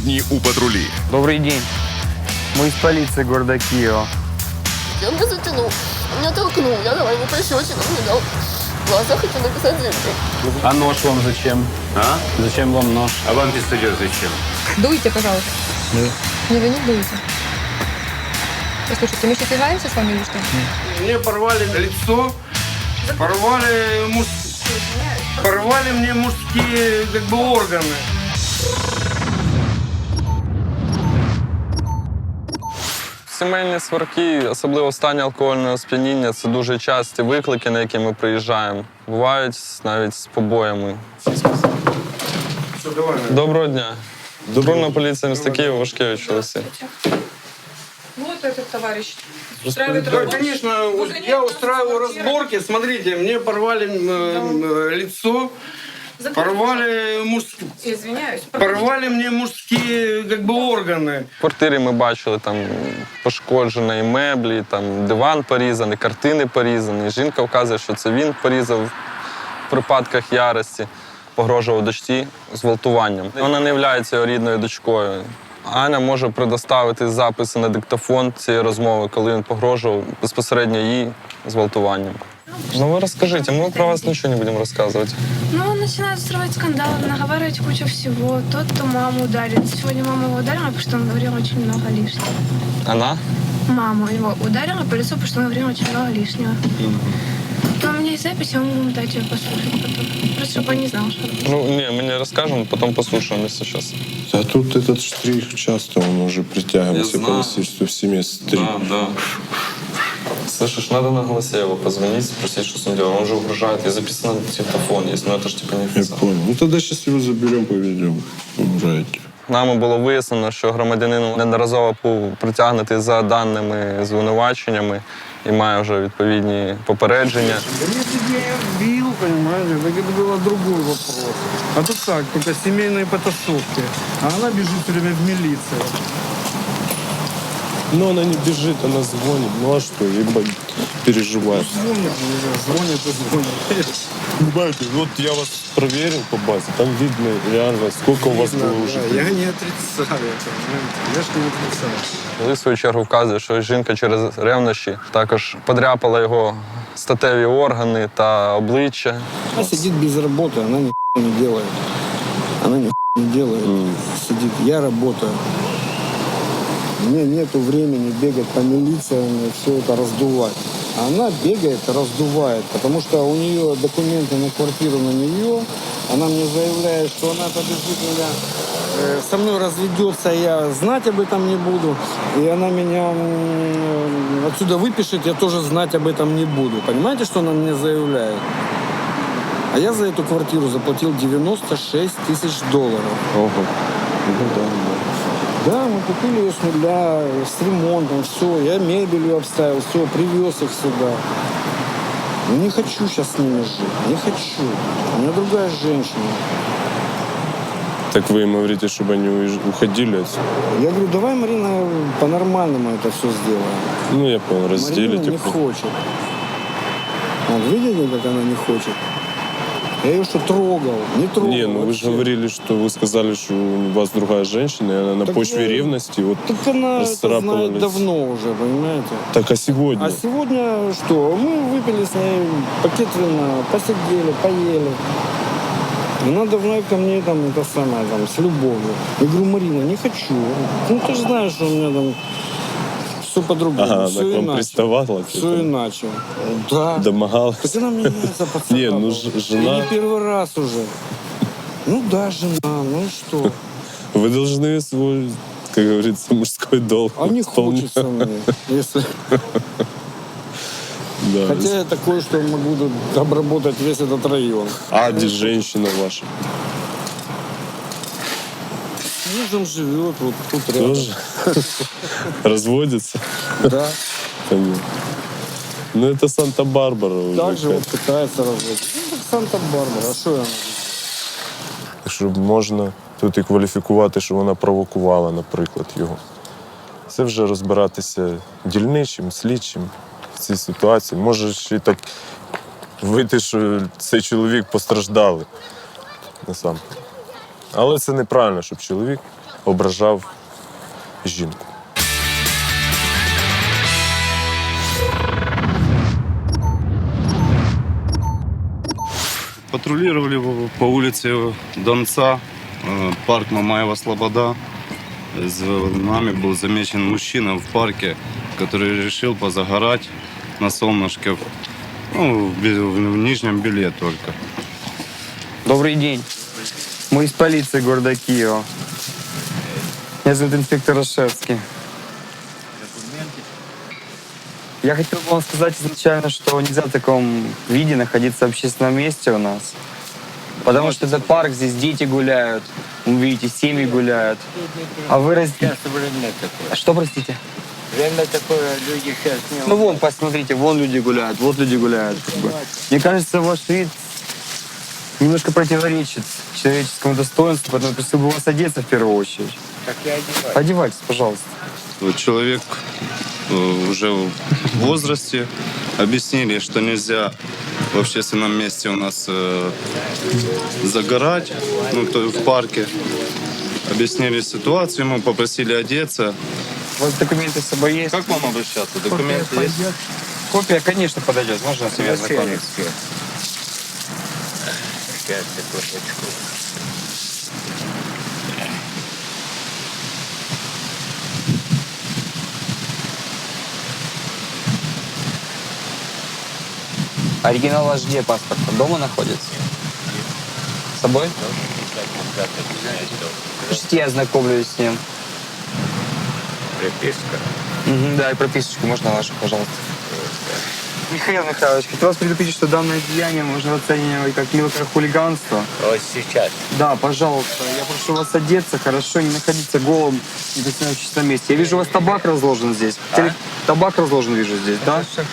Сьогодні у патрулі Добрый день. Мы из полиции города Киева. Я меня затянул, меня толкнул, я давай ему пощечину, мне дал. В глаза хочу написать. А нож вам зачем? А? Зачем вам нож? А вам пистолет зачем? Дуйте, пожалуйста. Да. Не, вы не дуйте. Послушайте, мы сейчас играемся с вами или что? Мне порвали лицо, порвали, муж... порвали мне мужские как бы органы. Сімейні сварки, особливо в стані алкогольного сп'яніння, це дуже часті виклики, на які ми приїжджаємо. Бувають навіть з побоями. Доброго дня. Патрульна поліція міста Києва, Вашкевич Олексій. Вот этот товарищ. Да, конечно, вот я устраиваю разборки. Смотрите, мне порвали м, м, лицо, порвали мужские, Извиняюсь. порвали мне мужские как бы органы. В квартирі ми бачили там пошкоджені меблі, там диван порізаний, картини порізані. Жінка вказує, що це він порізав в припадках ярості, погрожував дочці зґвалтуванням. Вона не є його рідною дочкою. Аня може предоставити записи на диктофон цієї розмови, коли він погрожував безпосередньо їй зґвалтуванням. Ну ви розкажіть, ми про вас нічого не будемо розказувати. Ну, он начинает устраивать скандал, наговаривать кучу всего. Тот, то маму ударит. Сегодня мама его ударила, потому что он говорил очень много лишнего. Вона? Мама его ударила по лицу, потому что он говорил очень много лишнего. Но у меня есть запись, я могу дать ее послушать потом. Просто чтобы он не знал, что... Ну ні, ми не розкажемо, потім послухаємо, якщо зараз. А тут этот штрих часто, он уже Я притягивается по знаю. насильству в семье стрих. да. Слышишь, надо на голосе его позвонить, спросить, что с ним делать. Он же угрожает. Я записан на телефон есть, но это же типа не Я официально. понял. Ну тогда сейчас его заберем, поведем. Умираете. Нами було вияснено, що громадянин неодноразово був притягнутий за даними звинуваченнями і має вже відповідні попередження. Да если бы я её бил, понимаете, так это было другой вопрос. А тут так, только семейные потасовки. А она бежит все время в милицию. Но она не бежит, она звонит. Ну а что, ебать, переживает. Звонит, мне, звонит и звонит. Понимаете, вот я вас проверил по базе, там видно реально, сколько у вас Видно, было уже. да, Я не отрицаю это, понимаете? Я ж не отрицаю. Коли в свою чергу вказує, що жінка через ревнощі також подряпала його статеві органи та обличчя. Она сидит без работы, она ни не делает. Она ни не делает. Сидит, я работаю. Мне нету времени бегать по милициям и все это раздувать. Она бегает раздувает, потому что у нее документы на квартиру на нее. Она мне заявляет, что она побежит меня, э, со мной разведется, я знать об этом не буду. И она меня м, отсюда выпишет, я тоже знать об этом не буду. Понимаете, что она мне заявляет? А я за эту квартиру заплатил 96 тысяч долларов. Ого. Ну да, Да, мы купили ее с нуля, с ремонтом, все. Я мебелью обставил, все, привез их сюда. Не хочу сейчас с ними жить, не хочу. У меня другая женщина. да. Так вы им говорите, чтобы они уезж- уходили отсюда? Я говорю, давай, Марина, по-нормальному это все сделаем. Ну я понял, Марина разделите. не хочет. Вот видите, как она не хочет? Я ее что, трогал? Не трогал. Не, ну вы же говорили, что вы сказали, что у вас другая женщина, и она на Так почве я- ревности. Вот Так она это знает давно уже, понимаете? Так, а сегодня? А сегодня что? Мы выпили с ней пакет вина, посидели, поели. Она давно ко мне там это самое, там, с любовью. Я говорю, Марина, не хочу. Ну, ты же знаешь, что у меня там все по-другому, Ага, все она к вам иначе. приставала? Все типа, иначе. Да. Домогалась? Так она меня поцарапала. Не, ну, ж- жена- И не первый раз уже. Ну да, жена, ну и что? Вы должны свой, как говорится, мужской долг А не исполнять. хочется мне, если... Да. Хотя я такой, что могу тут обработать весь этот район. А где женщина ваша? Мужем живет вот тут рядом. Тоже? Разводится? Да. Понятно. Ну, это Санта-Барбара уже. Также вот пытается разводить. Ну, Санта-Барбара, а что я Щоб можна тут і кваліфікувати, що вона провокувала, наприклад, його. Це вже розбиратися дільничим, слідчим в цій ситуації. Може ще й так вийти, що цей чоловік постраждалий насамперед. Але це неправильно, щоб чоловік ображав жінку. Патрулировали по улице Донца, э, парк Мамаева Слобода. С нами был замечен мужчина в парке, который решил позагорать на солнышке. Ну, в бе- в нижнем белье только. Добрый день. Мы из полиции города Киева. Меня зовут инспектор Рашевский. Я хотел бы вам сказать изначально, что нельзя в таком виде находиться в общественном месте у нас. Потому что это парк, здесь дети гуляют, вы видите, семьи гуляют. А вы раз... Что, простите? Время такое, люди сейчас не... Ну вон, посмотрите, вон люди гуляют, вот люди гуляют. как бы. Мне кажется, ваш вид немножко противоречит человеческому достоинству, поэтому просил бы вас одеться в первую очередь. Так я одеваюсь. Одевайтесь, пожалуйста. Вот человек э, уже в возрасте. Объяснили, что нельзя в общественном месте у нас э, загорать, ну, то в парке. Объяснили ситуацию, мы попросили одеться. У вас документы с собой есть? Как вам обращаться? Документы есть? Копия, конечно, подойдет. Можно с себя ознакомиться? Сейчас, секундочку. Оригинал ваш где паспорта? Дома находится? С собой? Пусть я ознакомлюсь с ним. Приписка. Да, и прописочку можно вашу, пожалуйста. Михаил Михайлович, хочу вас предупредить, что данное деяние можно оценивать как мелкое хулиганство. Вот сейчас. Да, пожалуйста, я прошу вас одеться хорошо, не находиться голым не в общественном месте. Я вижу, у вас табак разложен здесь. Теле- Табак разложен, вижу здесь, да? Хорошо.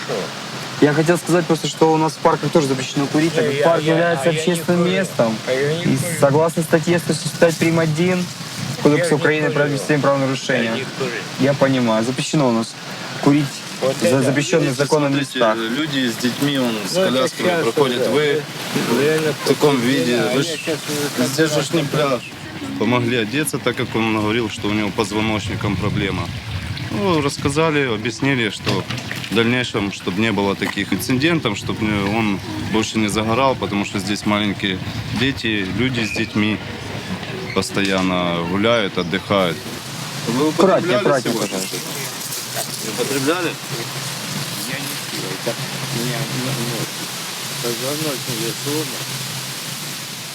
Я хотел сказать просто, что у нас в парках тоже запрещено курить, так как Я- парк я- является а я общественным курю. местом. А я И согласно статье 165 прим. 1 Кодекса Я Украины про административные Я правонарушения. Я понимаю, запрещено у нас курить за запрещенных законом Смотрите, местах. люди с детьми, он с Ну, колясками уже. Вы Время в таком виде, вы ж- здесь же ж не пляж. Помогли одеться, так как он говорил, что у него позвоночником проблема. Ну, рассказали, объяснили, что в дальнейшем, чтобы не было таких инцидентов, чтобы он больше не загорал, потому что здесь маленькие дети, люди с детьми постоянно гуляют, отдыхают. Вы Аккуратнее, употребляли аккуратнее, сегодня пожалуйста. Не употребляли? Я не пил, это меня ночью. Когда ночью я сумма,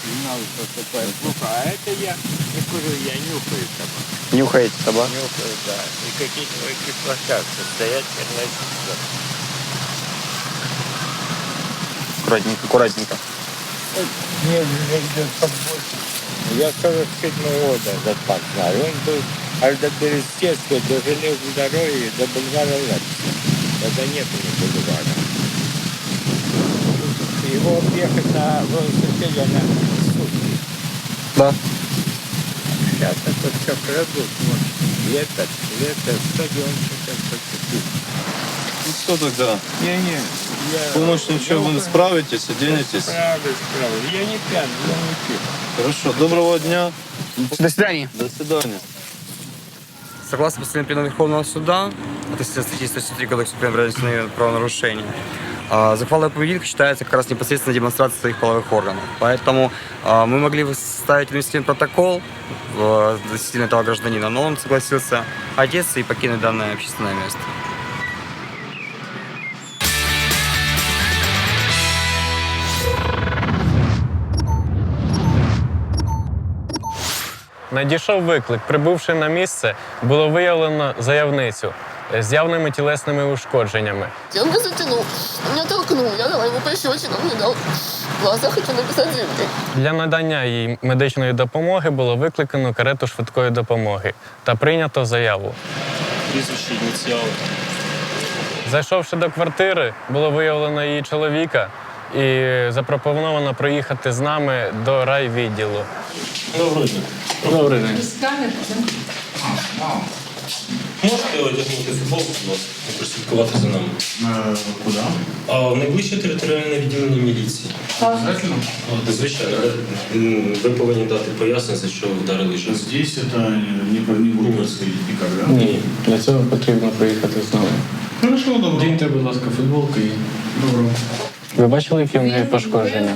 не надо поступать плохо. А это я, я говорю, я нюхаю табак. Нюхаете табак? Нюхаю, да. И какие-нибудь площадки этих площадках стоят, черноземцы. Аккуратненько, аккуратненько. Не, не, идет побольше. Я 47 года запас знаю. Он был аж до Берестецкой, до железной дороги, до бульвара Лепса. Тогда нет ни бульвара. Его объехать на велосипеде на сутки. Да. Сейчас это все крадут. Вот. Лето, лето, стадиончик это. Ну что тогда? Не-не, я... Помощь ничего вы справитесь, оденетесь. Справлюсь, справлюсь. Я не пьяный, я не пью. Хорошо, доброго дня. До свидания. До свидания. Согласно постановлению Верховного Суда, это статьи 163 Кодекса административные правонарушения, а, захвалная поведенка считается как раз непосредственно демонстрацией своих половых органов. Поэтому а, мы могли составить административный протокол относительно этого гражданина, но он согласился одеться и покинуть данное общественное место. Надійшов виклик. Прибувши на місце, було виявлено заявницю е, з явними тілесними ушкодженнями. Он меня затянул, меня толкнул, я дала ему пощечину, он мне дал. В хочу написать деньги. Для надання їй медичної допомоги було викликано карету швидкої допомоги та прийнято заяву. Прізвище, ініціали. Зайшовши до квартири, було виявлено її чоловіка і запропоновано проїхати з нами до райвідділу. Добрий день. Добрий день. Можете одягнути футболку, будь ласка, і прослідкувати за нами? Куди? А в найближче територіальне відділення міліції. Обязательно? Звичайно. Ви повинні дати пояснення, за що вдарили жінку. Здесь это не, не никогда. Ні, для цього потрібно проїхати з нами. Хорошо, добро. Діньте, будь ласка, футболку і. Добро. Ви бачили, які в неї пошкодження?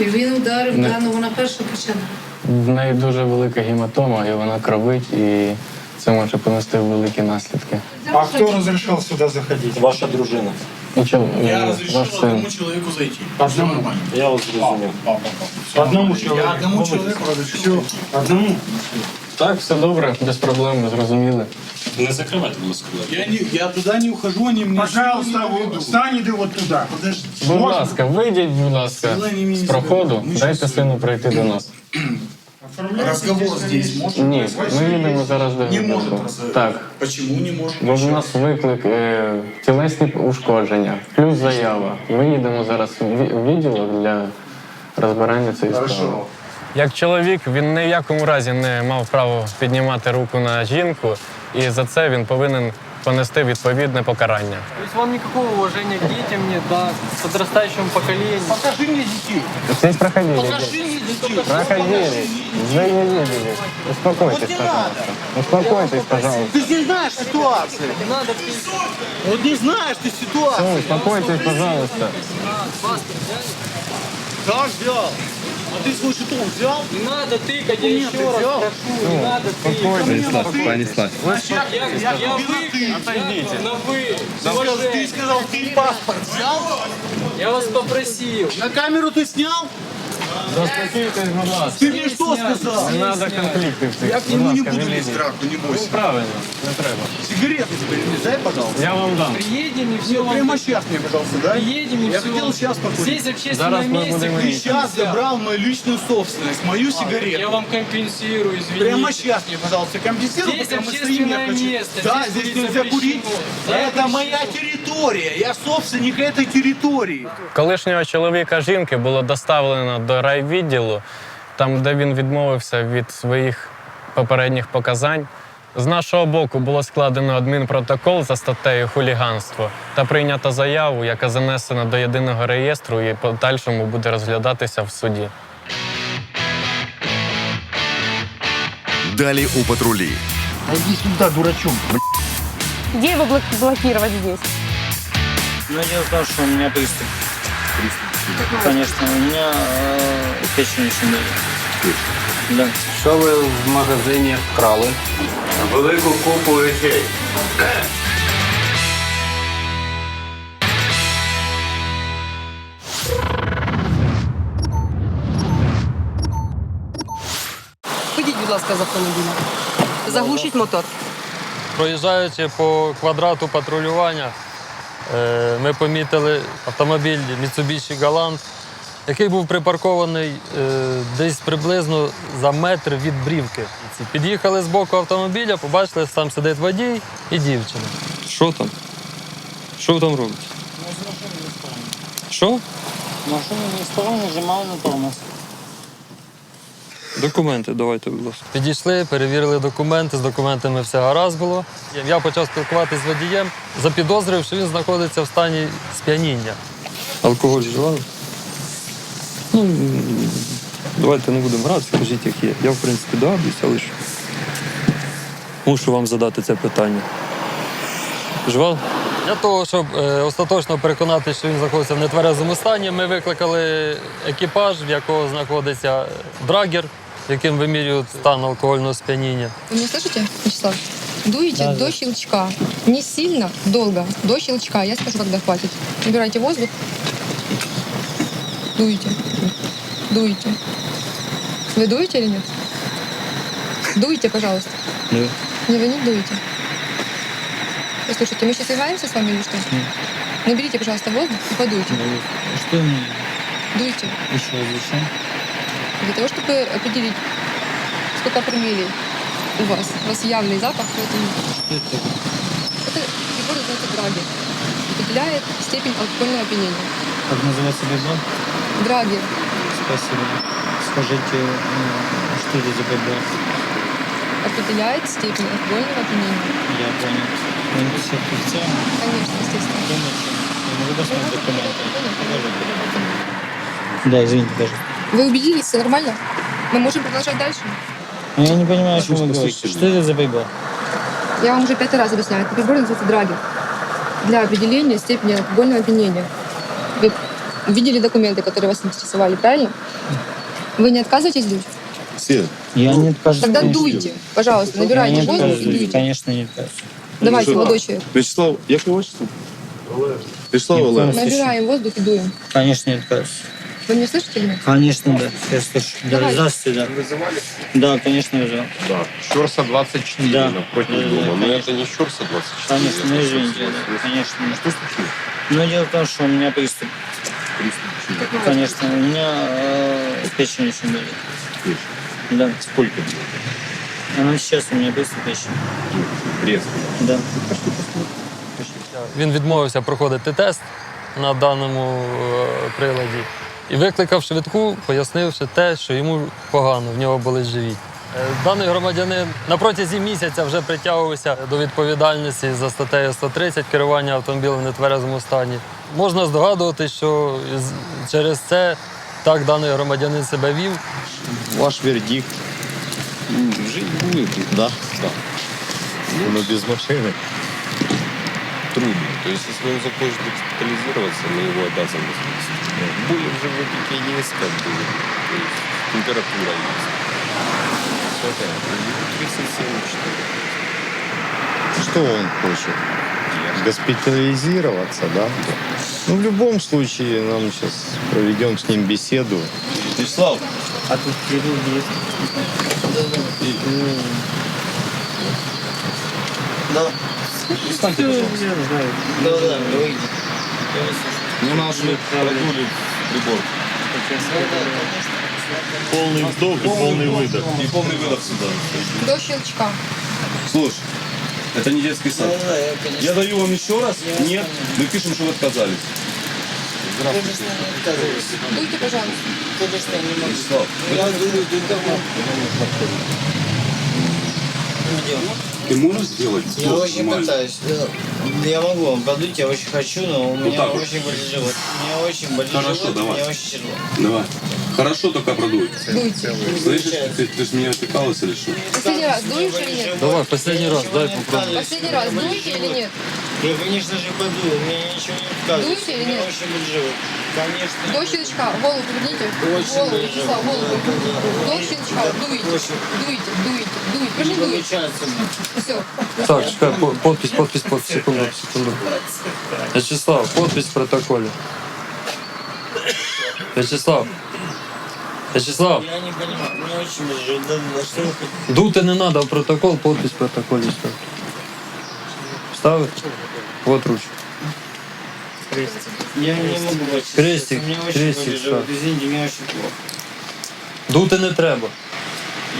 Він ударив, Не. ну вона перша почала. В неї дуже велика гематома, і вона кровить, і це може понести великі наслідки. А кто разрешал сюда заходить? Ваша дружина. Ну, чому, Я е, разрешил ваш син? одному человеку зайти. Одному. Нормально. Я вас зрозумів. Одному человеку. Я одному человеку разрешил. Одному. Так, все добре, без проблем, ми зрозуміли. Не закривайте, будь ласка. Я, не, я туда не ухожу, они мне... Пожалуйста, вот, встань иди вот туда. Подожди. Будь Можно? ласка, вийдіть, будь ласка, з проходу, дайте сину пройти до нас. Разговор здесь может Ні, ми їдемо зараз до Не просто. Так, Почему не может? бо в нас виклик е, тілесні ушкодження, плюс заява. Ми їдемо зараз в ві- в відділок для розбирання цієї справи. Хорошо. Як чоловік, він ні в якому разі не мав права піднімати руку на жінку, і за це він повинен понести відповідне покарання. То есть вам никакого уважения к детям нет, да, к подрастающему поколению. Покажи мне детей. Здесь проходили. Покажи мне детей. Проходили. Вы не видели. Успокойтесь, пожалуйста. Успокойтесь, пожалуйста. Ты не знаешь ситуации. Не надо ты Вот не знаешь ты ситуацию. Все, успокойтесь, пожалуйста. Как взял? А ты свой жетон взял? Не надо тыкать, я еще раз взял? прошу, не надо тыкать. Понеслась. Я, я, я вы, Отойдите. на вы, с Ты уважением. сказал, ты паспорт взял? Я вас попросил. На камеру ты снял? Заспокойтесь, будь ласка. Ты мне что сказал? Не треба конфлікти в цих. Я к нему не буду лезть в драку, не бойся. Правильно, не треба. Сигареты тебе не дай, пожалуйста. Я вам дам. Приедем и все Ну, вам прямо сейчас мне, пожалуйста, дай. Приедем и Я все. хотел сейчас покурить. Здесь общественное Зараз ми месте. будемо Ты курить сейчас нельзя. забрал мою личную собственность, мою сигарету. Я вам компенсирую, извините. Прямо сейчас мне, пожалуйста, компенсируй, Здесь пока мы стоим, общественное я хочу. место, Да, здесь здесь курить нельзя курить. запрещено. Это моя территория, я собственник этой территории. Колишнього чоловіка жінки було доставлено до райвідділу, там, де він відмовився від своїх попередніх показань. З нашого боку було складено адмінпротокол за статтею хуліганство та прийнято заяву, яка занесена до єдиного реєстру і подальшому буде розглядатися в суді. Далі у патрулі. Иди сюда, дурачок. Где его блок- блокировать здесь? Ну, я знал, что у меня приступ. Приступ. Конечно, у меня э, печень еще не Да. Що ви в магазині вкрали? Велику купу речей. Вийдіть, будь ласка, з автомобіля. Заглушіть мотор. Проїжджаючи по квадрату патрулювання, ми помітили автомобіль Mitsubishi Galant, який був припаркований е, десь приблизно за метр від брівки. Під'їхали з боку автомобіля, побачили, що там сидить водій і дівчина. Що там? Що ви там робите? Що? Машину не сторону нажимал на тормоз. Документи давайте, будь ласка. Підійшли, перевірили документи, з документами все гаразд було. Я почав спілкуватися з водієм, запідозрив, що він знаходиться в стані сп'яніння. Алкоголь вживали? Ну, давайте не будемо гратися, скажіть, як є. Я, в принципі, догадуюся, але ж мушу вам задати це питання. Вживав? Для того, щоб е, остаточно переконати, що він знаходиться в нетверезому стані, ми викликали екіпаж, в якого знаходиться драгер, яким вимірюють стан алкогольного сп'яніння. Вы меня слышите, Вячеслав? Дуете до щелчка. Не сильно, долго. До щелчка. Я скажу, когда хватит. Набирайте воздух. Дуете. Дуете. Вы дуете или нет? Дуйте, пожалуйста. Да. Не, вы не дуете. Послушайте, мы сейчас играемся с вами или что? Наберите, пожалуйста, воздух и подуйте. Что мне Дуйте. еще зачем? Для того, чтобы определить, сколько промилле у вас. У вас явный запах, поэтому это? это прибор называется драги. Определяет степень алкогольного опьянения. Как называется прибор? Драги. Спасибо. Скажите, э, что это за прибор? Определяет степень алкогольного опьянения. Я понял. Он все официально? Конечно, естественно. Конечно. Я могу посмотреть документы? Да, извините, даже. Вы убедились, все нормально? Мы можем продолжать дальше? Я не понимаю, о чем вы говорите. Что это за прибор? Я вам уже пятый раз объясняю. Это прибор называется драги. Для определения степени алкогольного опьянения. Вы видели документы, которые вас интересовали, правильно? Вы не отказываетесь дуть? Все. Я не откажусь. Тогда конечно. дуйте, пожалуйста, Я набирайте не воздух и откажусь. дуйте. Конечно, не откажусь. Давайте, молодой человек. Вячеслав, як його отчество? Вячеслав. Набираем воздух и дуем. Конечно, не откажусь. Вы меня слышите или нет? Конечно, да. Я слышу. Да, Давай. здравствуйте, да. Да, конечно, вызывал. Да. Щорса 24 Да. напротив Да, дома. да, Но конечно. это не Щорса 24. Конечно, ну это извините, совсем- да, конечно. Что случилось? Но дело в том, что у меня приступ. Приступ чего? Конечно, у меня э, печень очень болит. Печень. Да. Сколько было? Она сейчас у меня приступ печени. Резко. Да. Він відмовився проходити тест на даному е, приладі і викликав швидку, пояснивши те, що йому погано, в нього болить живіт. Е, Даний громадянин на протязі місяця вже притягувався до відповідальності за статтею 130 керування автомобілем в нетверезому стані. Можна здогадувати, що через це так даний громадянин себе вів. Ваш вердикт. Жить будет. Да? Да. Но без машины трудно. То есть, если он захочет госпитализироваться, мы его спасти. Боли в животике есть, как бы. То есть, температура есть. Все это. 37,4. Что он хочет? Госпитализироваться, да? Ну, в любом случае, нам сейчас проведем с ним беседу. Вячеслав, А тут хирург есть. Да. Встаньте, пожалуйста. Знаю. Да, да, говорите. Не наш продули прибор. Повний вдох і повний видох. И полный выдох сюда. До щелчка. Слушай, это не детский сад. Да, да, я, конечно. Я даю вам еще раз. Нет, мы пишем, что вы отказались. Отказываюсь. Дуйте, пожалуйста. Конечно, я не могу. Вячеслав, Я говорю, ты Идем. ты можешь сделать Я очень нормально? пытаюсь. Я могу вам подуть, я очень хочу, но у меня так вот. очень болит живот. У меня очень болит Хорошо, живот, давай. мне очень тяжело. Давай. Хорошо, только продуй. Дуйте. Слышишь, ты, ты ж меня отвлекалась или что? Последний раз дуешь или нет? Давай, последний раз, дай отказываюсь. Последний раз дуете или нет? Я, конечно же, подую, у меня ничего не отказывается. Дуете или У меня нет? очень болит живот. Конечно. До щелчка. Голову поверните. Голову, Вячеслав, голову. До щелчка. Дуйте. Дуйте, дуйте, дуйте. Кажи дуйте. Все. Так, чекай, по- подпись, подпись, подпись, секунду, секунду. Вячеслав, подпись в протоколе. Вячеслав. Вячеслав, Я не понимаю, мне очень живот. Да, да, что вы хотите? дути не треба в протокол, подпись в протоколі став. Ставити? Вот ручка. Я не могу больше. Крестик, меня очень крестик живот. ставь. Извините, мне очень плохо. Дути не треба.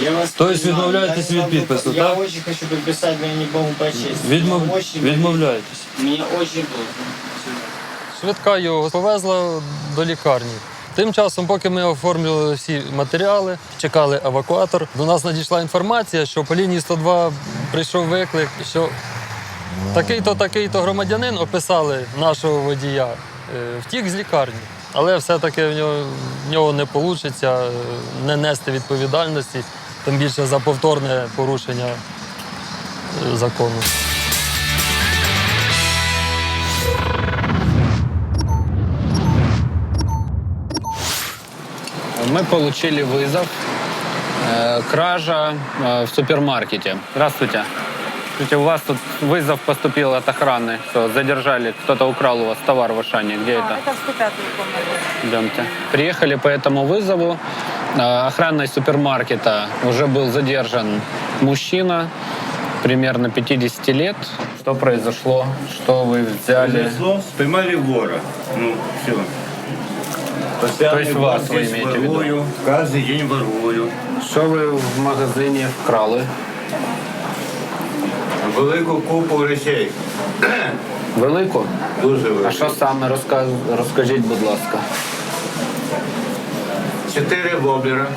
Я вас То есть понимаю, відмовляєтесь я не від могу- підпису, Я так? очень хочу подписать, но я не могу прочесть. Відмов... Мне очень. Відмовляєтесь. Мне очень плохо. Швидка його повезла до лікарні. Тим часом, поки ми оформлювали всі матеріали, чекали евакуатор, до нас надійшла інформація, що по лінії 102 прийшов виклик, що такий-то, такий-то громадянин описали нашого водія, е, втік з лікарні. Але все-таки в нього, в нього не вийде не нести відповідальності, тим більше за повторне порушення е, закону. Мы получили вызов. Э, Кража э, в супермаркете. Здравствуйте. Слушайте, у вас тут вызов поступил от охраны, что задержали, кто-то украл у вас товар в Ашане. Где это? Это в 105 комнате. Идемте. Приехали по этому вызову. Э, Охраной супермаркета уже был задержан мужчина. примерно 50 лет. Что произошло? Что вы взяли? Произошло, поймали вора. Ну, все. То есть вас вы имеете в виду? Каждый день ворую. Що ви в магазині вкрали? Велику купу речей. Велику? Дуже велику. А що саме розказ... розкажіть, будь ласка. Чотири воблера.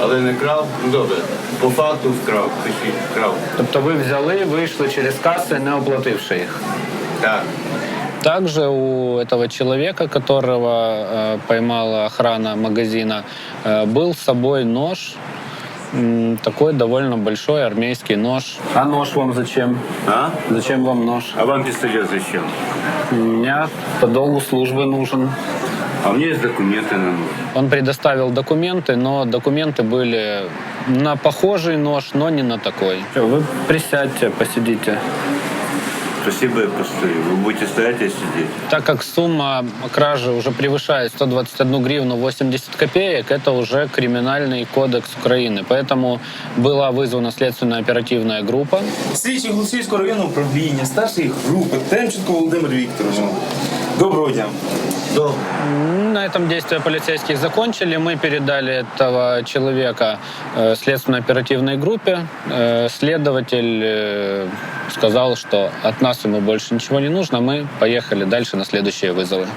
Але не крав. Ну добре. По факту вкрав. Пишіть, вкрав. Тобто ви взяли, вийшли через каси, не оплативши їх? Так. Также у этого человека, которого э, поймала охрана магазина, э, был с собой нож, м, такой довольно большой армейский нож. А нож вам зачем? А? Зачем вам нож? А вам пистолет зачем? У меня по долгу службы нужен. А мне есть документы на нож. Он предоставил документы, но документы были на похожий нож, но не на такой. Вы присядьте, посидите. Спасибо, я постою. Вы будете стоять и сидеть. Так как сумма кражи уже превышает 121 гривну 80 копеек, это уже криминальный кодекс Украины. Поэтому была вызвана следственная оперативная группа. Слідчий Голосівського районного управління, старшої групи, Темченко Володимир Вікторович. Доброго дня. На этом действия полицейских закончили. Мы передали этого человека э, следственно-оперативной группе. Э, Следователь э, сказал, что от нас ему больше ничего не нужно. Мы поехали дальше на следующие вызовы.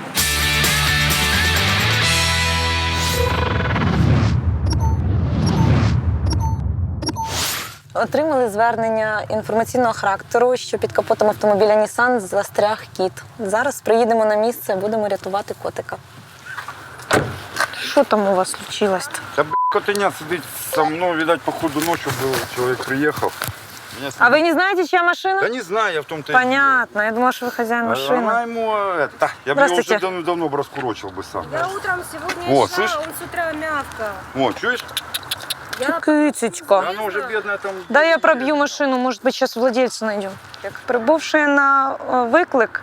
Отримали звернення інформаційного характеру, що під капотом автомобіля Nissan застряг кіт. Зараз приїдемо на місце, будемо рятувати котика. Що там у вас случилось? Да, б***ь, котеня сидить со мной, видать, походу ночью был, человек приехал. Меня А ви не знаєте, чия машина? Да не знаю, я в том-то и дело. Понятно. Я думала, що ви хазяїн А машини. Она ему, это, я бы его Здравствуйте. уже давно, давно бы раскурочил бы сам. Я утром сегодня О, шла, слышь? он с утра мявкал. О, чуешь? Кицечка. Да уже бедная там. Да, я проб'ю машину, може бути, зараз владельця знайдемо. Прибувши на е, виклик,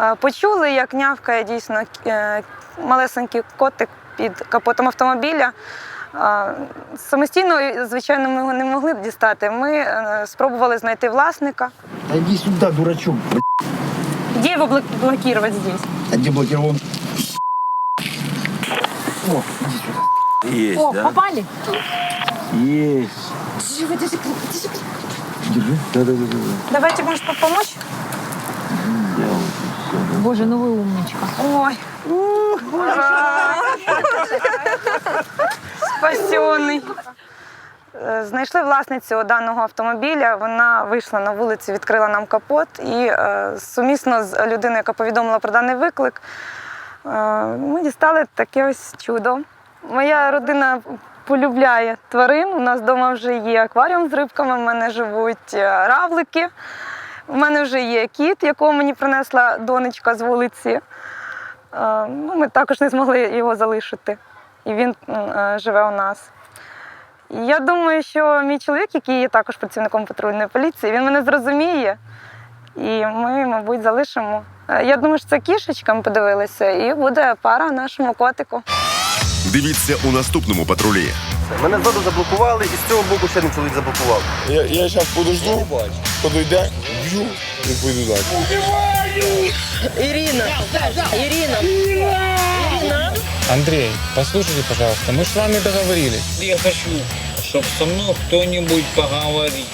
е, почули, як нявкає дійсно е, малесенький котик під капотом автомобіля. Е, Самостійно, звичайно, ми його не могли б дістати. Ми е, спробували знайти власника. Да иди сюда, дурачок. блядь. Де його блок- блокувати здесь? А где блокирован? О, иди сюда. Есть, О, да? попали? Есть. Держи, держи, держи. Держи. Да, да, да, да. Давайте, может, помочь? Боже, ну вы умничка. Ой. Ура! Спасенний. Е, Знайшли власницю даного автомобіля. Вона вийшла на вулицю, відкрила нам капот і е, сумісно з людиною, яка повідомила про даний виклик, е, ми дістали таке ось чудо. Моя родина полюбляє тварин. У нас вдома вже є акваріум з рибками, в мене живуть е, равлики. У мене вже є кіт, якого мені принесла донечка з вулиці. Е, Ну, ми також не змогли його залишити. І він е, живе у нас. Я думаю, що мій чоловік, який є також працівником патрульної поліції, він мене зрозуміє. І ми, мабуть, залишимо. Я думаю, що це кішечка, ми подивилися, і буде пара нашому котику. Дивіться у наступному патрулі. Мене ззаду заблокували, і з цього боку ще один чоловік заблокував. Я, я зараз подожду, подойде, б'ю і пойду далі. Ирина, Ирина, Ирина. Андрей, послушайте, пожалуйста, мы с вами договорились. Я хочу, чтобы со мной кто-нибудь поговорил.